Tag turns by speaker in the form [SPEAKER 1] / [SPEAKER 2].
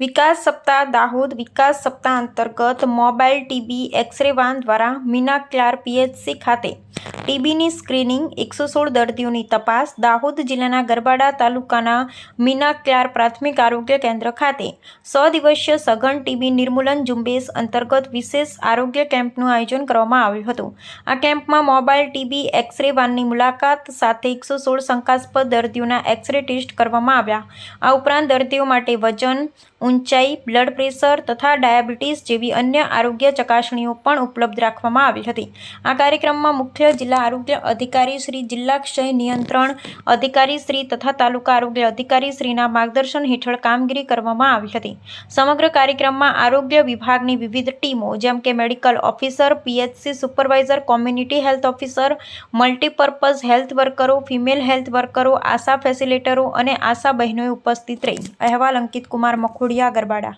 [SPEAKER 1] વિકાસ સપ્તાહ દાહોદ વિકાસ સપ્તાહ અંતર્ગત મોબાઈલ ટીબી એક્સરે વાન દ્વારા મીના ક્લાર પીએચસી ખાતે ટીબીની સ્ક્રીનિંગ એકસો સોળ દર્દીઓની તપાસ દાહોદ જિલ્લાના ગરબાડા તાલુકાના મીનાક્યાર પ્રાથમિક આરોગ્ય કેન્દ્ર ખાતે. સો દિવસીય સઘન ટીબી નિર્મૂલન ઝુંબેશ અંતર્ગત વિશેષ આરોગ્ય કેમ્પનું આયોજન કરવામાં આવ્યું હતું. આ કેમ્પમાં મોબાઈલ ટીબી, એક્સરે વાનની મુલાકાત સાથે એકસો સોળ શંકાસ્પદ દર્દીઓના એક્સરે ટેસ્ટ કરવામાં આવ્યા. આ ઉપરાંત દર્દીઓ માટે વજન, ઊંચાઈ, બ્લડ પ્રેશર તથા ડાયાબિટીસ જેવી અન્ય આરોગ્ય ચકાસણીઓ પણ ઉપલબ્ધ રાખવામાં આવી હતી. આ કાર્યક્રમમાં મુખ્ય જિલ્લા આરોગ્ય અધિકારી શ્રી, જિલ્લા ક્ષય નિયંત્રણ અધિકારી શ્રી તથા તાલુકા આરોગ્ય અધિકારી શ્રીના માર્ગદર્શન હેઠળ કામગીરી કરવામાં આવી હતી. સમગ્ર કાર્યક્રમમાં આરોગ્ય વિભાગની વિવિધ ટીમો, જેમ કે medical officer, PHC supervisor, community health officer, multipurpose health વર્કરો, female health વર્કરો, આશા ફેસિલિટેટરો અને આશા બહેનોએ ઉપસ્થિત રહી. અહેવાલ અંકિત કુમાર મખોડિયા, ગરબાડા.